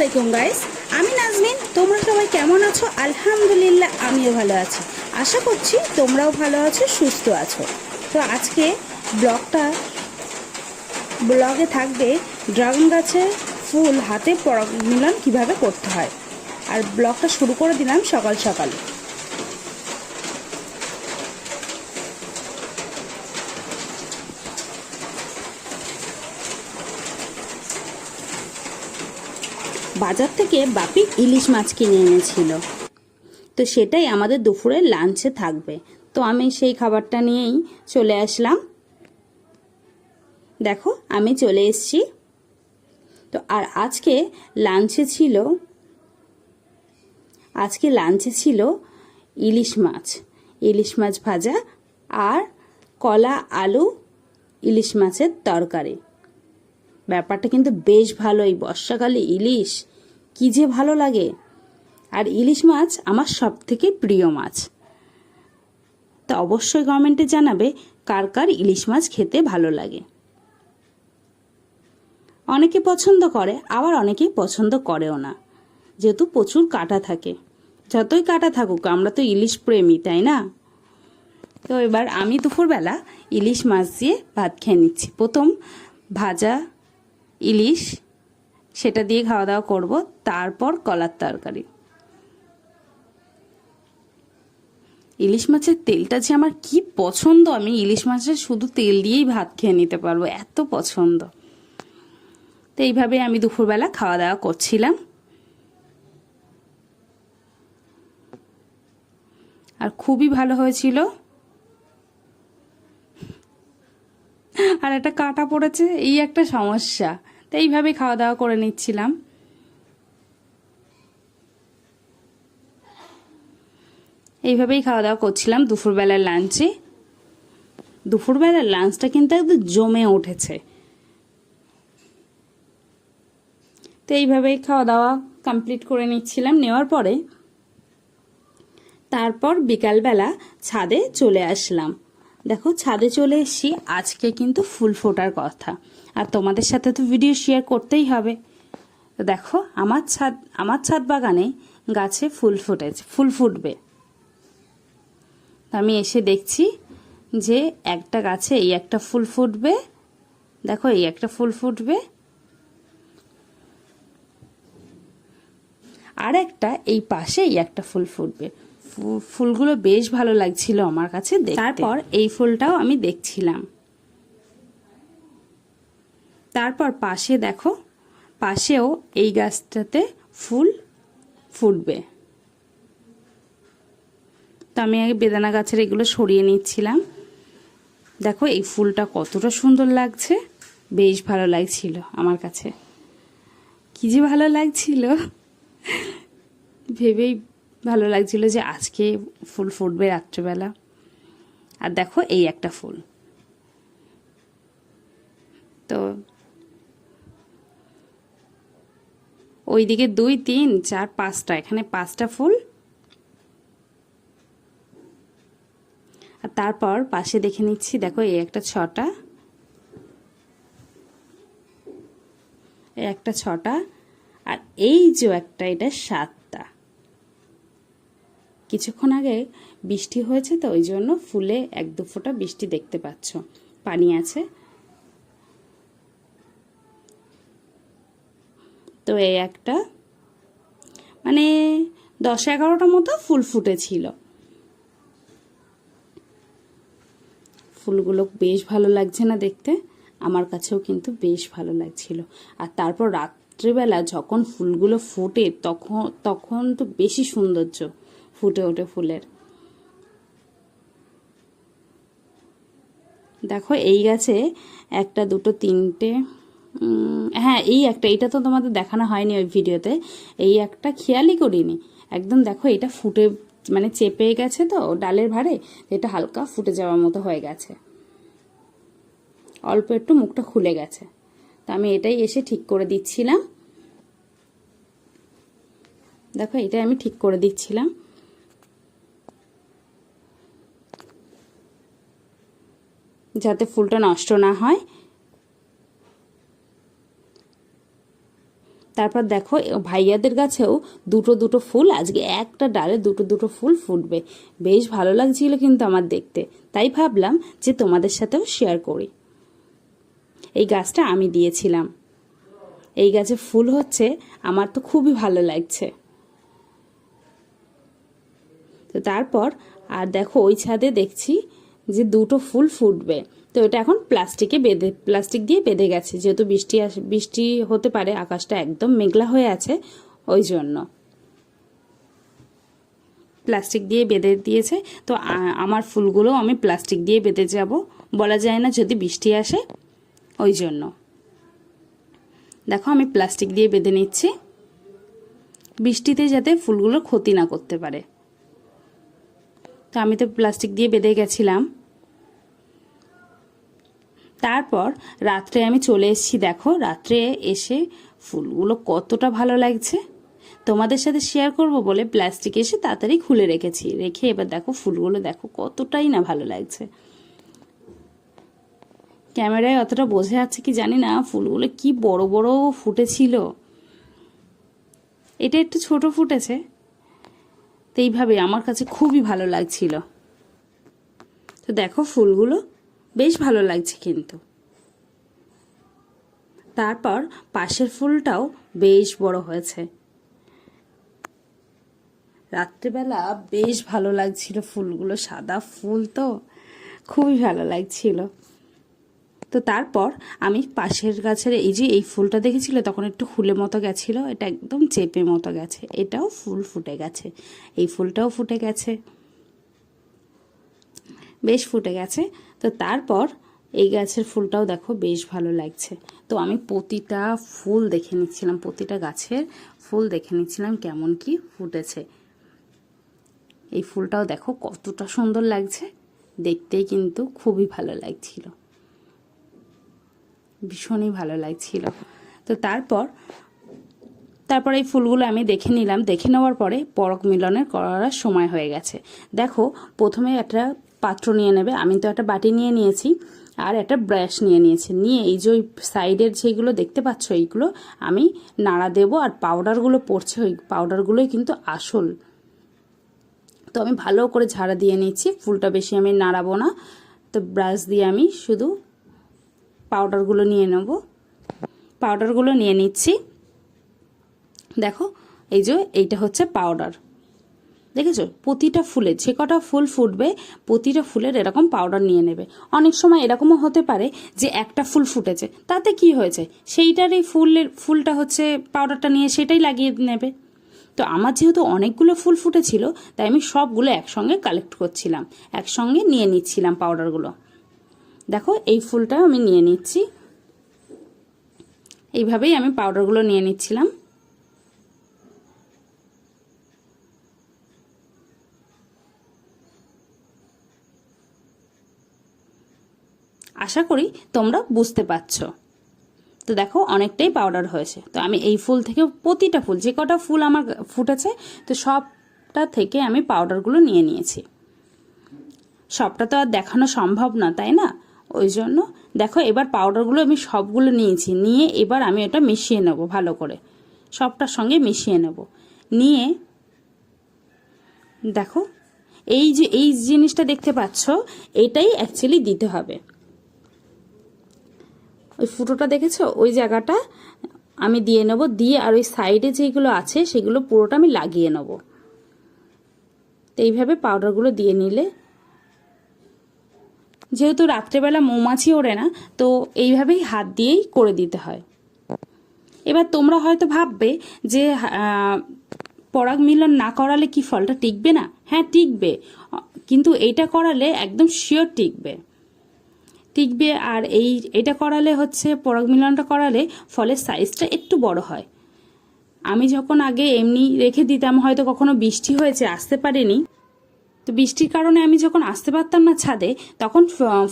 আলাইকুম গাইস আমি নাজমিন, তোমরা সবাই কেমন আছো? আলহামদুলিল্লাহ, আমিও ভালো আছি। আশা করছি তোমরাও ভালো আছো, সুস্থ আছো। তো আজকে ব্লগটা, ব্লগে থাকবে ড্রাগন গাছে ফুল হাতে মিলন কীভাবে করতে হয়। আর ব্লগটা শুরু করে দিলাম সকাল সকাল। বাজার থেকে বাপি ইলিশ মাছ কিনে এনেছিল। তো সেটাই আমাদের দুপুরের লাঞ্চে থাকবে। তো আমি সেই খাবারটা নিয়েই চলে আসলাম। দেখো, আমি চলে এসেছি। তো আর আজকে লাঞ্চে ছিল, আজকে লাঞ্চে ছিল ইলিশ মাছ। ইলিশ মাছ ভাজা আর কলা, আলু, ইলিশ মাছের তরকারি। ব্যাপারটা কিন্তু বেশ ভালোই। বর্ষাকালে ইলিশ কি যে ভালো লাগে। আর ইলিশ মাছ আমার সব থেকে প্রিয় মাছ। তা অবশ্যই কমেন্টে জানাবে কার কার ইলিশ মাছ খেতে ভালো লাগে। অনেকে পছন্দ করে, আবার অনেকেই পছন্দ করেও না। যেহেতু প্রচুর কাটা থাকে। যতই কাটা থাকুক, আমরা তো ইলিশ প্রেমী, তাই না? তো এবার আমি দুপুরবেলা ইলিশ মাছ দিয়ে ভাত খেয়ে নিচ্ছি। প্রথম ভাজা ইলিশ সেটা দিয়ে খাওয়া দাওয়া করব, তারপর কলার তরকারি। ইলিশ মাছের তেলটা যে আমার কি পছন্দ, আমি ইলিশ মাছের শুধু তেল দিয়েই ভাত খেয়ে নিতে পারব, এত পছন্দ। তো এইভাবে আমি দুপুরবেলা খাওয়া দাওয়া করছিলাম। আর খুবই ভালো হয়েছিল। আর একটা কাটা পড়েছে, এই একটা সমস্যা। তো এইভাবেই খাওয়া দাওয়া করে নিচ্ছিলাম। এইভাবেই খাওয়া দাওয়া করছিলাম দুপুরবেলার লাঞ্চে। দুপুরবেলার লাঞ্চটা কিন্তু একদম জমে উঠেছে। তো এইভাবেই খাওয়া দাওয়া কমপ্লিট করে নিচ্ছিলাম নেওয়ার পরে। তারপর বিকালবেলা ছাদে চলে আসলাম। দেখো, ছাদে চলে এসেছি। আজকে কিন্তু ফুল ফোটার কথা। আর তোমাদের সাথে তো ভিডিও শেয়ার করতেই হবে। তো দেখো, আমার ছাদ আমার ছাদ বাগানে গাছে ফুল ফুটেছে, ফুল ফুটবে। আমি এসে দেখছি যে একটা গাছে এই একটা ফুল ফুটবে। দেখো, এই একটা ফুল ফুটবে। আর একটা এই পাশে এই একটা ফুল ফুটবে। ফুলগুলো বেশ ভালো লাগছিল আমার কাছে তারপর এই ফুলটাও আমি দেখছিলাম। তারপর পাশে দেখো, পাশেও এই গাছটাতে ফুল ফুটবে। তো আমি আগে বেদানা গাছের এগুলো সরিয়ে নিচ্ছিলাম। দেখো এই ফুলটা কতটা সুন্দর লাগছে, বেশ ভালো লাগছিল আমার কাছে। কি যে ভালো লাগছিল, ভেবেই ভালো লাগছিল যে আজকে ফুল ফুটবে রাত্রেবেলা। আর দেখো এই একটা ফুল। তো ওইদিকে দুই, তিন, চার, পাঁচটা, এখানে পাঁচটা ফুল। আর তারপর পাশে দেখে নিচ্ছি, দেখো এই একটা ছটা। এই একটা ছটা। আর এই যে একটা, এটা সাতটা। কিছুক্ষণ আগে বৃষ্টি হয়েছে তো, ওই জন্য ফুলে এক দু ফোঁটা বৃষ্টি দেখতে পাচ্ছ। পানি আছে। তো এই একটা। মানে দশ এগারোটা মতো ফুল ফুটেছিল। ফুলগুলো বেশ ভালো লাগছে না দেখতে। আমার কাছেও কিন্তু বেশ ভালো লাগছিল। আর তারপর রাত্রিবেলা যখন ফুলগুলো ফোটে, তখন তখন তো বেশি সৌন্দর্য। ফুটে ওঠে ফুলের। দেখো, এই গাছে একটা, দুটো, তিনটে হ্যাঁ এই একটা এটা তো তোমাদের দেখানো হয়নি ওই ভিডিওতে। এই একটা খেয়ালই করিনি। একদম দেখো, এটা ফুটে মানে চেপে গেছে তো ডালের ভারে এটা হালকা ফুটে যাওয়ার মতো হয়ে গেছে। অল্প একটু মুখটা খুলে গেছে। তা আমি এটাই এসে ঠিক করে দিচ্ছিলাম। দেখো, এটাই আমি ঠিক করে দিচ্ছিলাম। যাতে ফুলটা নষ্ট না হয়। তারপর দেখো, ভাইয়াদের গাছেও দুটো দুটো ফুল, আজকে একটা ডালে দুটো দুটো ফুল ফুটবে। বেশ ভালো লাগছিল কিন্তু আমার দেখতে। তাই ভাবলাম যে তোমাদের সাথেও শেয়ার করি। এই গাছটা আমি দিয়েছিলাম। এই গাছে ফুল হচ্ছে, আমার তো খুবই ভালো লাগছে। তো তারপর, আর দেখো, ওই ছাদে দেখছি যে দুটো ফুল ফুটবে। তো এটা এখন প্লাস্টিকে বেঁধে, প্লাস্টিক দিয়ে বেঁধে গেছে। যেহেতু বৃষ্টি আস, বৃষ্টি হতে পারে, আকাশটা একদম মেঘলা হয়ে আছে, ওই জন্য। প্লাস্টিক দিয়ে বেঁধে দিয়েছে। তো আমার ফুলগুলো আমি প্লাস্টিক দিয়ে বেঁধে যাব। বলা যায় না যদি বৃষ্টি আসে, ওই জন্য। দেখো, আমি প্লাস্টিক দিয়ে বেঁধে নিচ্ছি। বৃষ্টিতে যাতে ফুলগুলো ক্ষতি না করতে পারে। তো আমি তো প্লাস্টিক দিয়ে বেঁধে গেছিলাম। তারপর রাত্রে আমি চলে এসেছি, দেখো, রাত্রে এসে ফুলগুলো কতটা ভালো লাগছে। তোমাদের সাথে শেয়ার করব বলে প্লাস্টিক এসে তাড়াতাড়ি খুলে রেখেছি। রেখে এবার দেখো ফুলগুলো, দেখো কতটাই না ভালো লাগছে। ক্যামেরায় অতটা বোঝা যাচ্ছে কি জানি না, ফুলগুলো কি বড় বড় ফুটেছিল। এটা একটু ছোট ফুটেছে, তো এইভাবে আমার কাছে খুবই ভালো লাগছিল। তো দেখো ফুলগুলো বেশ ভালো লাগছে কিন্তু। তারপর পাশের ফুলটাও বেশ বড় হয়েছে। রাত্রিবেলা বেশ ভালো লাগছিল ফুলগুলো, সাদা ফুল তো, খুবই ভালো লাগছিল। তো তারপর আমি পাশের গাছের এই যে এই ফুলটা দেখেছিল, তখন একটু ফুলের মতো গেছিল, এটা একদম চেপে মতো গেছে, এটাও ফুল ফুটে গেছে, এই ফুলটাও ফুটে গেছে। বেশ ফুটে গেছে। তো তারপর এই গাছের ফুলটাও দেখো বেশ ভালো লাগছে। তো আমি প্রতিটা ফুল দেখে নিচ্ছিলাম, প্রতিটা গাছের ফুল দেখে নিচ্ছিলাম কেমন কি ফুটেছে। এই ফুলটাও দেখো কতটা সুন্দর লাগছে, দেখতেই কিন্তু খুবই ভালো লাগছিল। ভীষণই ভালো লাগছিল। তো তারপর তারপর এই ফুলগুলো আমি দেখে নিলাম। দেখে নেওয়ার পরে পরক মিলনের করার সময় হয়ে গেছে। দেখো, প্রথমে একটা পাত্র নিয়ে নেবে। আমি তো একটা বাটি নিয়ে নিয়েছি আর একটা ব্রাশ নিয়ে নিয়েছি। নিয়ে এই যে ওই সাইডের যেগুলো দেখতে পাচ্ছ এইগুলো, আমি নাড়া দেবো আর পাউডারগুলো পড়ছে ওই পাউডারগুলোই কিন্তু আসল। তো আমি ভালো করে ঝাড়া দিয়ে নিচ্ছি, ফুলটা বেশি আমি নাড়াবো না। তো ব্রাশ দিয়ে আমি শুধু পাউডারগুলো নিয়ে নেব। পাউডারগুলো নিয়ে নিচ্ছি। দেখো, এই যে এইটা হচ্ছে পাউডার। দেখেছ? প্রতিটা ফুলে, যে কটা ফুল ফুটবে, প্রতিটা ফুলের এরকম পাউডার নিয়ে নেবে। অনেক সময় এরকমও হতে পারে যে একটা ফুল ফুটেছে, তাতে কি হয়েছে? সেইটারই ফুলের, ফুলটা হচ্ছে পাউডারটা নিয়ে সেটাই লাগিয়ে নেবে। তো আমার যেহেতু অনেকগুলো ফুল ফুটেছিল, তাই আমি সবগুলো একসঙ্গে কালেক্ট করছিলাম। একসঙ্গে নিয়ে নিচ্ছিলাম পাউডারগুলো দেখো, এই ফুলটা আমি নিয়ে নিচ্ছি। এইভাবেই আমি পাউডারগুলো নিয়ে নিচ্ছিলাম। আশা করি তোমরা বুঝতে পারছ। তো দেখো, অনেকটাই পাউডার হয়েছে। তো আমি এই ফুল থেকে প্রতিটা ফুল, যে কটা ফুল আমার ফুটেছে, তো সবটা থেকে আমি পাউডারগুলো নিয়ে নিয়েছি। সবটা তো আর দেখানো সম্ভব না, তাই না? ওই জন্য দেখো, এবার পাউডারগুলো আমি সবগুলো নিয়েছি। নিয়ে এবার আমি ওটা মিশিয়ে নেব ভালো করে। সবটার সঙ্গে মিশিয়ে নেব। নিয়ে দেখো, এই যে, এই জিনিসটা দেখতে পাচ্ছ, এটাই অ্যাকচুয়ালি দিতে হবে। ওই ফুটোটা দেখেছ? ওই জায়গাটা আমি দিয়ে নেব, দিয়ে আর ওই সাইডে যেগুলো আছে সেগুলো পুরোটা আমি লাগিয়ে নেব। তো এইভাবে পাউডারগুলো দিয়ে নিলে। যেহেতু রাত্রেবেলা মৌমাছি ওড়ে না, তো এইভাবেই হাত দিয়েই করে দিতে হয়। এবার তোমরা হয়তো ভাববে যে পরাগ মিলন না করালে কি ফলটা টিকবে না? হ্যাঁ টিকবে। কিন্তু এইটা করালে একদম শিওর টিকবে। টিকবে আর এই এটা করালে হচ্ছে পরাগ মিলনটা করালে ফলের সাইজটা একটু বড় হয়। আমি যখন আগে এমনি রেখে দিতাম, হয়তো কখনো বৃষ্টি হয়েছে, আসতে পারিনি। তো বৃষ্টির কারণে আমি যখন আসতে পারতাম না ছাদে, তখন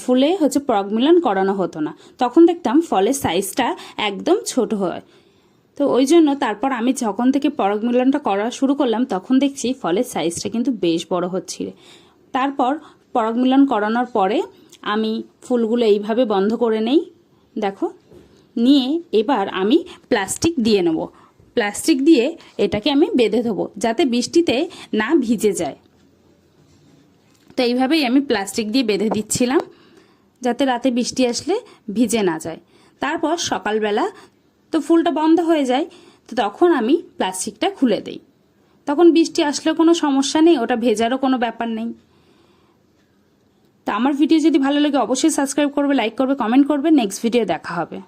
ফুলে হচ্ছে পরাগ মিলন করানো হতো না। তখন দেখতাম ফলের সাইজটা একদম ছোট হয়। তো ওই জন্য তারপর আমি যখন থেকে পরাগ মিলনটা করা শুরু করলাম, তখন দেখছি ফলের সাইজটা কিন্তু বেশ বড় হচ্ছিল তারপর পরাগ মিলন করানোর পরে আমি ফুলগুলো এইভাবে বন্ধ করে নেই। দেখো, নিয়ে এবার আমি প্লাস্টিক দিয়ে নেব। প্লাস্টিক দিয়ে এটাকে আমি বেঁধে দেবো যাতে বৃষ্টিতে না ভিজে যায়। তো এইভাবেই আমি প্লাস্টিক দিয়ে বেঁধে দিচ্ছিলাম, যাতে রাতে বৃষ্টি আসলে ভিজে না যায়। তারপর সকালবেলা তো ফুলটা বন্ধ হয়ে যায়, তো তখন আমি প্লাস্টিকটা খুলে দেই। তখন বৃষ্টি আসলে কোনো সমস্যা নেই, ওটা ভেজারও কোনো ব্যাপার নেই। তো আমার ভিডিও যদি ভালো লাগে, অবশ্যই সাবস্ক্রাইব করবে লাইক করবে কমেন্ট করবে নেক্সট ভিডিও দেখা হবে।